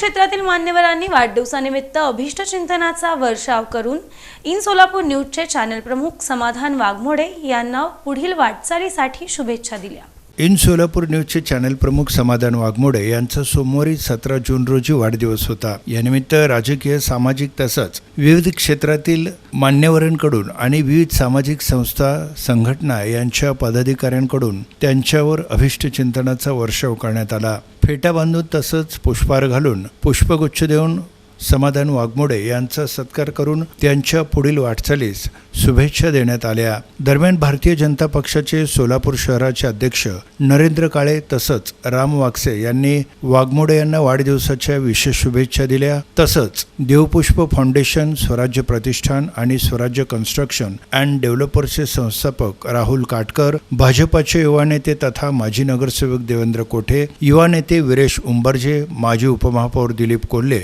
क्षेत्रातील मान्यवरांनी वाढदिवसानिमित्त अभिष्ट चिंतनाचा वर्षाव करून इन सोलापूर न्यूजचे चॅनल प्रमुख समाधान वाघमोडे यांना पुढील वाटचालीसाठी शुभेच्छा दिल्या. इन सोलापूर न्यूजचे चॅनल प्रमुख समाधान वाघमोडे यांचा सोमवारी सतरा जून रोजी वाढदिवस होता. यानिमित्त राजकीय सामाजिक तसंच विविध क्षेत्रातील मान्यवरांकडून आणि विविध सामाजिक संस्था संघटना यांच्या पदाधिकाऱ्यांकडून त्यांच्यावर अभिष्ट चिंतनाचा वर्षाव करण्यात आला. फेटा बांधून तसंच पुष्पहार घालून पुष्पगुच्छ देऊन समाधान वाघमोडे यांचा सत्कार करून त्यांच्या पुढील वाटचालीस शुभेच्छा देण्यात आल्या. दरम्यान भारतीय जनता पक्षाचे सोलापूर शहराचे अध्यक्ष नरेंद्र काळे तसंच राम वागसे यांनी वाघमोडे यांना वाढदिवसाच्या विशेष शुभेच्छा दिल्या. तसंच देवपुष्प फाउंडेशन स्वराज्य प्रतिष्ठान आणि स्वराज्य कन्स्ट्रक्शन अँड डेव्हलपर्सचे संस्थापक राहुल काटकर भाजपाचे युवा नेते तथा माजी नगरसेवक देवेंद्र कोठे युवा नेते वीरेश उंबर्जे माजी उपमहापौर दिलीप कोल्हे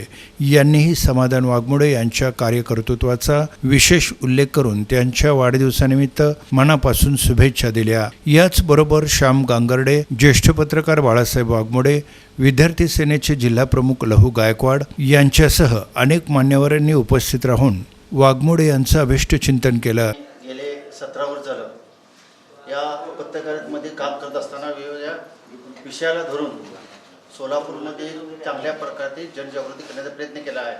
यांनीही समाधान वाघमोडे यांच्या कार्यकर्तृत्वाचा विशेष उल्लेख करून त्यांच्या वाढदिवसानिमित्त मनापासून शुभेच्छा दिल्या. याचबरोबर श्याम गांगर्डे ज्येष्ठ पत्रकार बाळासाहेब वाघमोडे विद्यार्थी सेनेचे जिल्हाप्रमुख लहू गायकवाड यांच्यासह अनेक मान्यवरांनी उपस्थित राहून वाघमोडे यांचं अभिष्ट चिंतन केलं. गेले सतरा वर्ष झालं. या पत्रकारितेमध्ये काम करत असताना वेगवेगळ्या विषयाला धरून सोलापूरमध्ये चांगल्या प्रकारे जनजागृती करण्याचा प्रयत्न केला आहे.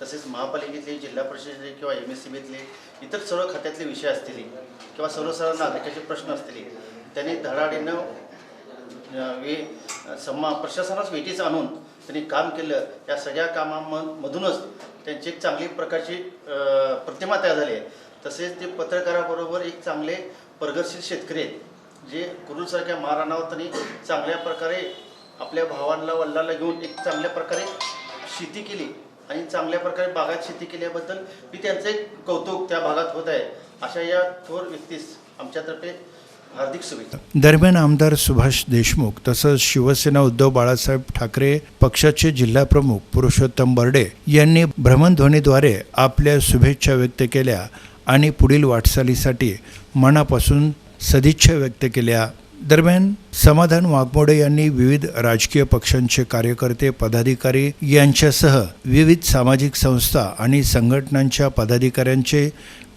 तसेच महापालिकेतले जिल्हा परिषदेतले किंवा एम एस सी बीतले इतर सर्व खात्यातले विषय असतील किंवा सर्वसाधारण नागरिकाचे प्रश्न असतील त्यांनी धडाडीनं वे सम्मा प्रशासनास वेटीच आणून त्यांनी काम केलं. या सगळ्या कामामधूनच त्यांची एक चांगली प्रकारची प्रतिमा तयार झाली आहे. तसेच ते पत्रकाराबरोबर एक चांगले प्रगतशील शेतकरी आहेत जे गुरुसारख्या महाराणावर त्यांनी चांगल्या प्रकारे आपल्या भावांना वल्लाला घेऊन एक चांगल्या प्रकारे शेती केली आणि चांगल्या प्रकारे बागात शेती केल्याबद्दल मी त्यांचं एक कौतुक त्या भागात होत आहे. अशा या थोर व्यक्तीस आमच्यातर्फे हार्दिक शुभेच्छा. दरम्यान आमदार सुभाष देशमुख तसंच शिवसेना उद्धव बाळासाहेब ठाकरे पक्षाचे जिल्हाप्रमुख पुरुषोत्तम बर्डे यांनी भ्रमणध्वनीद्वारे आपल्या शुभेच्छा व्यक्त केल्या आणि पुढील वाटचालीसाठी मनापासून सदिच्छा व्यक्त केल्या. दरम्यान समाधान वाघमोडे यांनी विविध राजकीय पक्षांचे कार्यकर्ते पदाधिकारी यांच्यासह विविध सामाजिक संस्था आणि संघटनांच्या पदाधिकाऱ्यांचे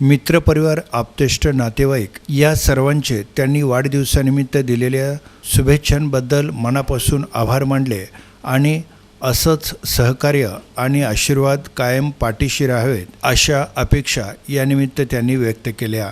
मित्रपरिवार आप्तेष्ट नातेवाईक या सर्वांचे त्यांनी वाढदिवसानिमित्त दिलेल्या शुभेच्छांबद्दल मनापासून आभार मानले आणि असंच सहकार्य आणि आशीर्वाद कायम पाठीशी राहावेत अशा अपेक्षा यानिमित्त त्यांनी व्यक्त केल्या.